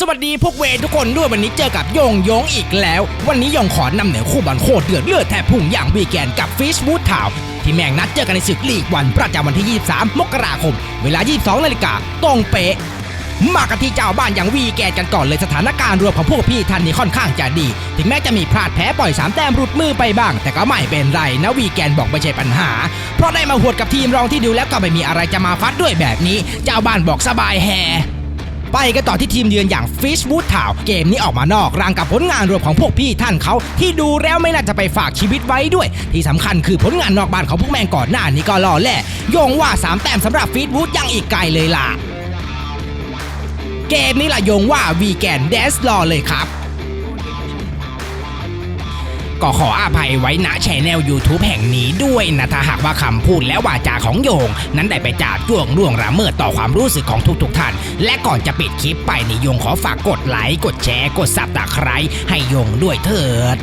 สวัสดีพวกเวทุกคนด้วยวันนี้เจอกับยงยงอีกแล้ว วันนี้ยงขอนำเหนือคู่บอลโคตรเดือดเลือดแทบพุ่งอย่างวีแกนกับฟิชบูทาวที่แม่งนัดเจอกันในศึกลีกวันประจำวันที่ 23 มกราคม เวลา 22 นาฬิกาตรงเป๊ะมากันที่เจ้าบ้านอย่างวีแกนกันก่อนเลยสถานการณ์รวมของพวกพี่ท่านนี้ค่อนข้างจะดี ถึงแม้จะมีพลาดแพ้ปล่อยสามแต้มรุดมือไปบ้าง แต่ก็ไม่เป็นไรนะวีแกนบอกไม่ใช่ปัญหา เพราะได้มาหวดกับทีมรองที่ดูแล้วก็ไม่มีอะไรจะมาฟัดด้วยแบบนี้ เจ้าบ้านบอกสบายแฮ ไปกันต่อที่ทีมเยือนอย่าง Fishwood Town เกมนี้ออกมานอกรังกับผลงานรวมของพวกพี่ท่านเขาที่ดูแล้วไม่น่าจะไปฝากชีวิตไว้ด้วย ที่สำคัญคือผลงานนอกบ้านของพวกแมงก่อนหน้านี้ก็ล่อแหล่โยงว่า 3 แต้มสำหรับ Fishwood ยังอีกไกลเลยล่ะ เกมนี้ล่ะโยงว่าวีแกนเดสรอเลยครับ ก็ขออภัยไว้ณชแนล YouTube แห่งนี้ด้วยนะถ้าหากว่าคำพูดและวาจาของโยง นั้นได้ไปจาดจ้วงล่วงละเมิดต่อความรู้สึกของทุกๆทท่าน และก่อนจะปิดคลิปไปนี่โยงขอฝากกดไลค์กดแชร์กดซับตะไคร้ให้โยงด้วยเถิด